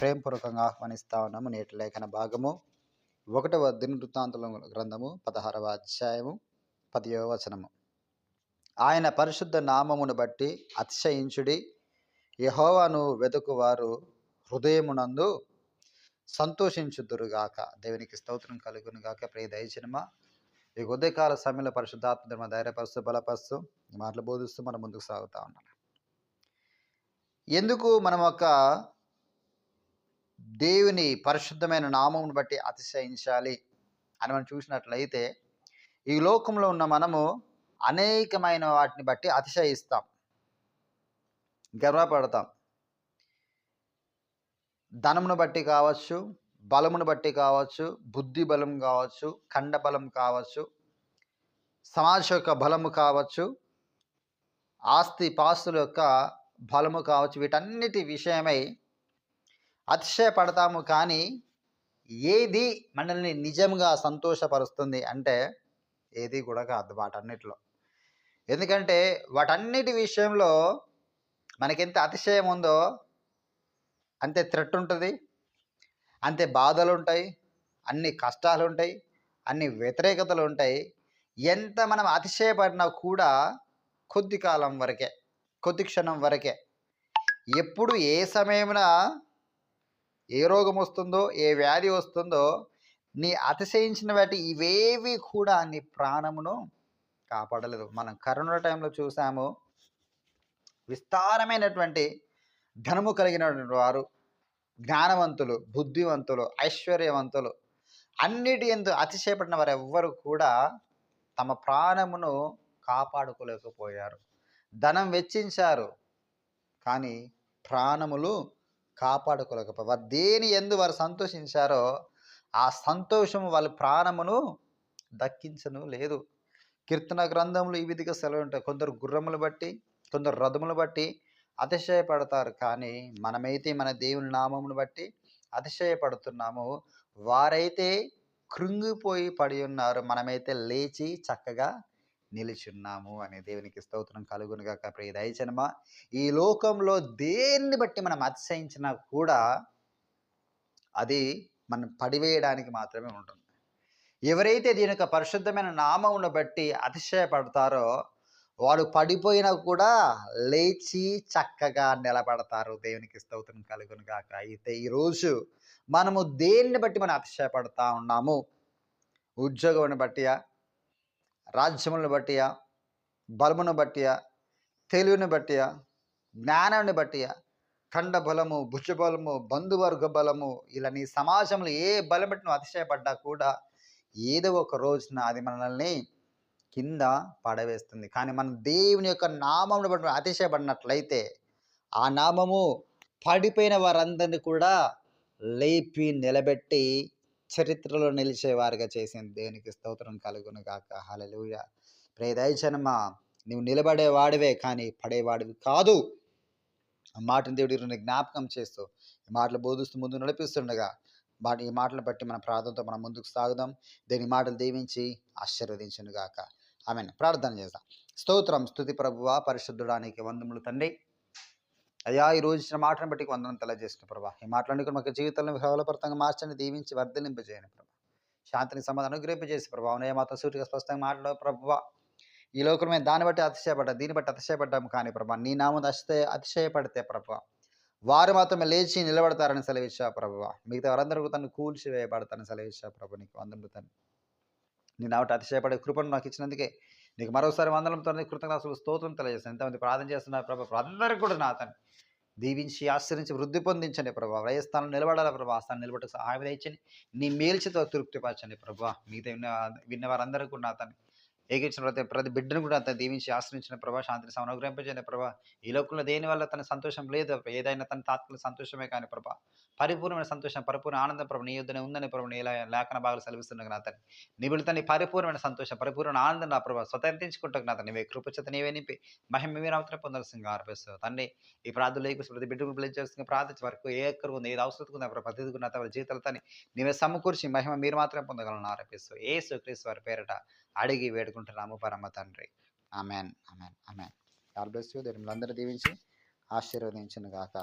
ప్రేమపూర్వకంగా ఆహ్వానిస్తా ఉన్నాము. నేటి లేఖన భాగము ఒకటవ దినవృత్తాంతుల గ్రంథము పదహారవ అధ్యాయము పదియవ వచనము. ఆయన పరిశుద్ధ నామమును బట్టి అతిశయించుడి. యహోవాను వెతుకువారు హృదయమునందు సంతోషించుదురుగాక. దేవునికి స్తోత్రం కలుగునుగాక. ప్రియ దయచినమా ఈ ఉదయకాల సమయంలో పరిశుద్ధాత్మ ధర్మ ధైర్యపరుస్తూ బలపరుస్తూ మాటలు బోధిస్తూ మనం ముందుకు సాగుతూ ఉన్నాం. ఎందుకు మనం ఒక దేవుని పరిశుద్ధమైన నామమును బట్టి అతిశయించాలి అని మనం చూసినట్లయితే ఈ లోకంలో ఉన్న మనము అనేకమైన వాటిని బట్టి అతిశయిస్తాం. గర్వపడతాం. ధనమును బట్టి కావచ్చు బలమును బట్టి కావచ్చు బుద్ధి బలం కావచ్చు ఖండ బలం కావచ్చు సమాజ యొక్క బలము కావచ్చు ఆస్తి పాస్తుల యొక్క బలము కావచ్చు వీటన్నిటి విషయమై అతిశయపడతాము కానీ ఏది మనల్ని నిజంగా సంతోషపరుస్తుంది అంటే ఏది కూడా కాదు వాటన్నిటిలో. ఎందుకంటే వాటన్నిటి విషయంలో మనకెంత అతిశయం ఉందో అంతే థ్రెట్ ఉంటుంది అంతే బాధలు ఉంటాయి అన్ని కష్టాలు ఉంటాయి అన్ని వ్యతిరేకతలు ఉంటాయి ఎంత మనం అతిశయపడినా కూడా కొద్ది కాలం వరకే కొద్ది క్షణం వరకే ఎప్పుడు ఏ సమయమున ఏ రోగం వస్తుందో ఏ వ్యాధి వస్తుందో నీ అతిశయించిన వాటి ఇవేవి కూడా నీ ప్రాణమును కాపాడలేదు. మనం కరోనా టైంలో చూసాము విస్తారమైనటువంటి ధనము కలిగినటువంటి వారు జ్ఞానవంతులు బుద్ధివంతులు ఐశ్వర్యవంతులు అన్నిటి ఎందు అతిశయపడిన వారు ఎవ్వరు కూడా తమ ప్రాణమును కాపాడుకోలేకపోయారు. ధనం వెచ్చించారు కానీ ప్రాణములు కాపాడుకోలేకపోయారు వారు దేని ఎందు వారు సంతోషించారో ఆ సంతోషము వాళ్ళ ప్రాణమును దక్కించను లేదు. కీర్తన గ్రంథములు ఈ విధిగా సెలవు ఉంటాయి. కొందరు గుర్రములు బట్టి కొందరు రథములు బట్టి అతిశయపడతారు. కానీ మనమైతే మన దేవుని నామమును బట్టి అతిశయపడుతున్నాము. వారైతే కృంగిపోయి పడి ఉన్నారు. మనమైతే లేచి చక్కగా నిలిచున్నాము అనే దేవునికి స్తోత్రం కలుగునుగాక ప్రియ దయచనమా? ఈ లోకంలో దేన్ని బట్టి మనం అతిశయించినా కూడా అది మనం పడివేయడానికి మాత్రమే ఉంటుంది. ఎవరైతే దీని యొక్క పరిశుద్ధమైన నామమును బట్టి అతిశయపడతారో వాడు పడిపోయినా కూడా లేచి చక్కగా నిలబడతారు. దేవునికి స్తోత్రం కలుగును కాక అయితే ఈరోజు మనము దేన్ని బట్టి మనం అతిశయపడతా ఉన్నాము? ఉద్యోగం బట్టియా? రాజ్యములను బట్టియా? బలమును బట్టియా? తెలివిని బట్టియా? జ్ఞానాన్ని బట్టియా? ఖండ బలము భుజబలము బంధువర్గ బలము ఇలా నీ సమాజంలో ఏ బలం బట్టి నువ్వు అతిశయపడ్డా కూడా ఏదో ఒక రోజున అది మనల్ని కింద పడవేస్తుంది. కానీ మనం దేవుని యొక్క నామమును బట్టి అతిశయపడినట్లయితే ఆ నామము పడిపోయిన వారందరినీ కూడా లేపి నిలబెట్టి చరిత్రలో నిలిచేవారుగా చేసిన దేవునికి స్తోత్రం కలుగును గాక. హలలుయ ప్రేదయచనమా నువ్వు నిలబడేవాడివే కానీ పడేవాడివి కాదు. ఆ మాటను దేవుడి జ్ఞాపకం చేస్తూ ఈ మాటలు బోధిస్తూ ముందు నడిపిస్తుండగా మాట ఈ మాటలను బట్టి మన ప్రార్థనతో మనం ముందుకు సాగుదాం. దేని మాటలు దీవించి ఆశీర్వదించను గాక. ఆమెను. ప్రార్థన చేద్దాం. స్తోత్రం స్థుతి ప్రభువ పరిశుద్ధుడానికి వందములు తండ్రి. అయ్యా! ఈ రోజు ఇచ్చిన మాటను బట్టి వందనం తెలియజేసిన ప్రభా. ఈ మాటలన్నీ కూడా మాకు జీవితంలో విఫలపరంగా మార్చండి దీవించి వర్ధలింపజేయని ప్రభా. శాంతిని సమాధానం అనుగ్రహింపజేసి ప్రభావ ఏ మాత్రం సూటిగా స్పష్టంగా మాట్లాడవు ప్రభావ ఈ లోకంలో మేము దాన్ని బట్టి అతిశయపడ్డా దీన్ని బట్టి అతిశయపడ్డాము కానీ ప్రభా నీ నామం అతిశయ అతిశయపడితే ప్రభా వారు మాత్రమే లేచి నిలబడతారని సెలవిచ్చా ప్రభు. మిగతా వారందరూ తను కూల్చి వేయబడతారని సెలవిచ్చా ప్రభు నీకు వందలు తను నీ ఆవిడ అతిశయపడే కృపను నాకు ఇచ్చినందుకే నీకు మరోసారి వందలంతో కృతజ్ఞతలు స్తోత్రం తెలియజేస్తాను. ఎంతమంది ప్రార్థన చేస్తున్నారు ప్రభా అందరికీ కూడా నా తను దీవించి ఆశ్రయించి వృద్ధి పొందించండి ప్రభా. వయస్థానం నిలబడాలి ప్రభా. ఆ స్థానం నిలబడి సహాయం ఇచ్చండి నీ మేల్చితో తృప్తిపరచండి ప్రభా. మిగతా విన్న విన్న వారందరికీ కూడా నా ఏకించిన ప్రతి ప్రతి బిడ్డను కూడా అతను దీవించి ఆశ్రయించిన ప్రభా శాంతిని సమనుగ్రహింపజేయండి ప్రభా. ఈ లోకంలో దేని వల్ల తన సంతోషం లేదు ఏదైనా తన తాత్కాలిక సంతోషమే కానీ ప్రభా. పరిపూర్ణమైన సంతోషం పరిపూర్ణ ఆనందం ప్రభు. నీ యుద్ధనే ఉందని ప్రభు నీ లేఖన భాగాలు సెలవిస్తున్నాను నా తను నీ పరిపూర్ణమైన సంతోషం పరిపూర్ణ ఆనందం నా ప్రభా. స్వతంత్రించుకుంటావు నా తను నీవే కృపచేత నీవే నింపి మహిమ మీరు అవతల పొందాల్సిందిగా ఆర్పిస్తావు. తండ్రి ఈ ప్రార్థనలు ప్రతి బిడ్డకు ప్లే చేస్తుంది. వరకు ఏ ఎక్కరు ఉంది ఏది అవసరం ఉంది ప్రభు ప్రతిది నా తన జీవితాలతో నీవే సమకూర్చి మహిమ మీరు మాత్రమే పొందగలను ఆరోపిస్తూ ఏ సుక్రీస్ వారి పేరిట అడిగి వేడుకు వేడుకుంటున్నాము పరమ తండ్రి. Amen. Amen. Amen. God bless you. దేవుని అందరూ దీవించి ఆశీర్వదించిన గాక